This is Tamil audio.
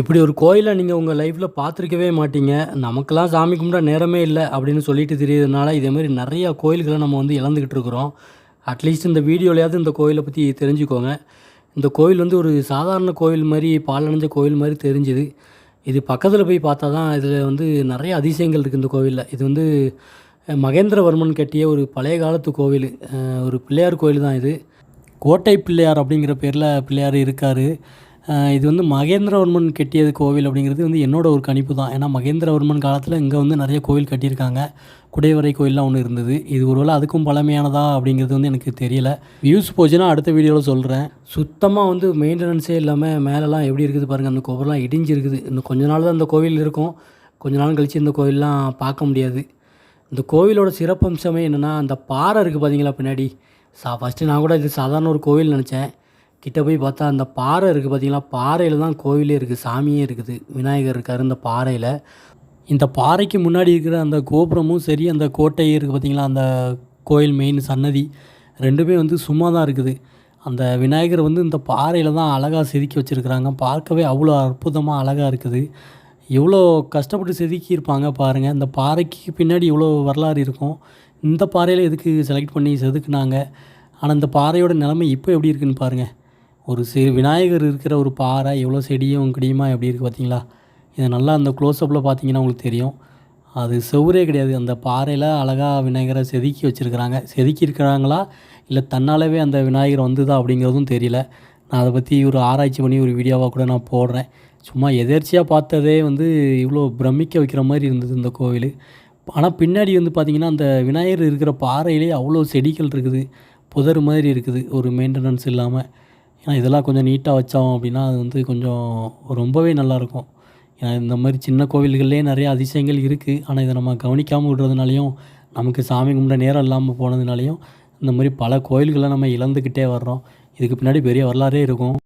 இப்படி ஒரு கோயிலை நீங்கள் உங்கள் லைஃப்பில் பார்த்துருக்கவே மாட்டீங்க. நமக்கெல்லாம் சாமி கும்பிட நேரமே இல்லை அப்படின்னு சொல்லிட்டு தெரியுறதுனால இதே மாதிரி நிறையா கோயில்களை நம்ம வந்து இழந்துக்கிட்டு இருக்கிறோம். அட்லீஸ்ட் இந்த வீடியோலையாவது இந்த கோயிலை பற்றி தெரிஞ்சுக்கோங்க. இந்த கோயில் வந்து ஒரு சாதாரண கோயில் மாதிரி பாலடைஞ்ச கோயில் மாதிரி தெரிஞ்சுது. இது பக்கத்தில் போய் பார்த்தா தான் இதில் வந்து நிறைய அதிசயங்கள் இருக்குது இந்த கோவிலில் இது வந்து மகேந்திரவர்மன் கட்டிய ஒரு பழைய காலத்து கோவில். ஒரு பிள்ளையார் கோயில் தான் இது. கோட்டை பிள்ளையார் அப்படிங்கிற பேரில் பிள்ளையார் இருக்கார். இது வந்து மகேந்திரவர்மன் கட்டியது கோவில் அப்படிங்கிறது வந்து என்னோட ஒரு கணிப்பு தான். ஏன்னா மகேந்திரவர்மன் காலத்தில் இங்கே வந்து நிறைய கோவில் கட்டியிருக்காங்க. குடைவரை கோயிலெலாம் ஒன்று இருந்தது. இது ஒருவேளை அதுக்கும் பழமையானதா அப்படிங்கிறது வந்து எனக்கு தெரியல. வியூஸ் போச்சுன்னா அடுத்த வீடியோவில் சொல்கிறேன் சுத்தமாக வந்து மெயின்டெனன்ஸே இல்லாமல் மேலெலாம் எப்படி இருக்குது பாருங்கள் அந்த கோவிலெலாம் இடிஞ்சிருக்குது. இன்னும் கொஞ்ச நாள் தான் அந்த கோவில் இருக்கும். கொஞ்ச நாள் கழித்து இந்த கோவிலெலாம் பார்க்க முடியாது. இந்த கோவிலோட சிறப்பம்சமே என்னென்னா அந்த பாறை இருக்குது பார்த்தீங்களா பின்னாடி? சா ஃபஸ்ட்டு நான் கூட இது சாதாரண ஒரு கோவில் நினச்சேன். கிட்ட போய் பார்த்தா அந்த பாறை இருக்குது பார்த்திங்களா பாறையில் தான் கோவிலே இருக்குது சாமியே இருக்குது. விநாயகர் இருக்கார் இந்த பாறையில். இந்த பாறைக்கு முன்னாடி இருக்கிற அந்த கோபுரமும் சரி அந்த கோட்டை இருக்குது பார்த்தீங்களா அந்த கோயில் மெயின் சன்னதி ரெண்டுமே வந்து சும்மா தான் இருக்குது. அந்த விநாயகர் வந்து இந்த பாறையில் தான் அழகாக செதுக்கி வச்சுருக்குறாங்க. பார்க்கவே அவ்வளோ அற்புதமாக அழகாக இருக்குது. எவ்வளோ கஷ்டப்பட்டு செதுக்கியிருப்பாங்க பாருங்கள் இந்த பாறைக்கு பின்னாடி இவ்வளோ வரலாறு இருக்கும். இந்த பாறையில் எதுக்கு செலக்ட் பண்ணி செதுக்குனாங்க? ஆனால் இந்த பாறையோட நிலைமை இப்போ எப்படி இருக்குன்னு பாருங்கள் ஒரு சிறு விநாயகர் இருக்கிற ஒரு பாறை எவ்வளோ செடியும் கிடியுமா எப்படி இருக்குது பார்த்தீங்களா? இதை நல்லா அந்த க்ளோஸ்அப்பில் பார்த்தீங்கன்னா உங்களுக்கு தெரியும். அது செவ்வரே கிடையாது. அந்த பாறையில் அழகாக விநாயகரை செதுக்கி வச்சுருக்கிறாங்க. செதுக்கி இருக்கிறாங்களா இல்லை தன்னாலவே அந்த விநாயகர் வந்துதா அப்படிங்கிறதும் தெரியல. நான் அதை பற்றி ஒரு ஆராய்ச்சி பண்ணி ஒரு வீடியோவாக கூட நான் போடுறேன். சும்மா எதேர்ச்சியாக பார்த்ததே வந்து இவ்வளோ பிரமிக்க வைக்கிற மாதிரி இருந்தது இந்த கோவில். ஆனால் பின்னாடி வந்து பார்த்திங்கன்னா அந்த விநாயகர் இருக்கிற பாறையிலே அவ்வளோ செடிகள் இருக்குது. புதர் மாதிரி இருக்குது. ஒரு மெயின்டெனன்ஸ் இல்லாமல் ஏன்னா இதெல்லாம் கொஞ்சம் நீட்டாக வச்சோம் அப்படின்னா அது வந்து கொஞ்சம் ரொம்பவே நல்லாயிருக்கும். ஏன்னா இந்த மாதிரி சின்ன கோவில்கள்லேயே நிறைய அதிசயங்கள் இருக்குது ஆனால் இதை நம்ம கவனிக்காமல் விடுறதுனாலையும் நமக்கு சாமி கும்பிட நேரம் இல்லாமல் போனதுனாலையும் இந்த மாதிரி பல கோயில்களை நம்ம இழந்துக்கிட்டே வர்றோம். இதுக்கு பின்னாடி பெரிய வரலாறே இருக்கும்.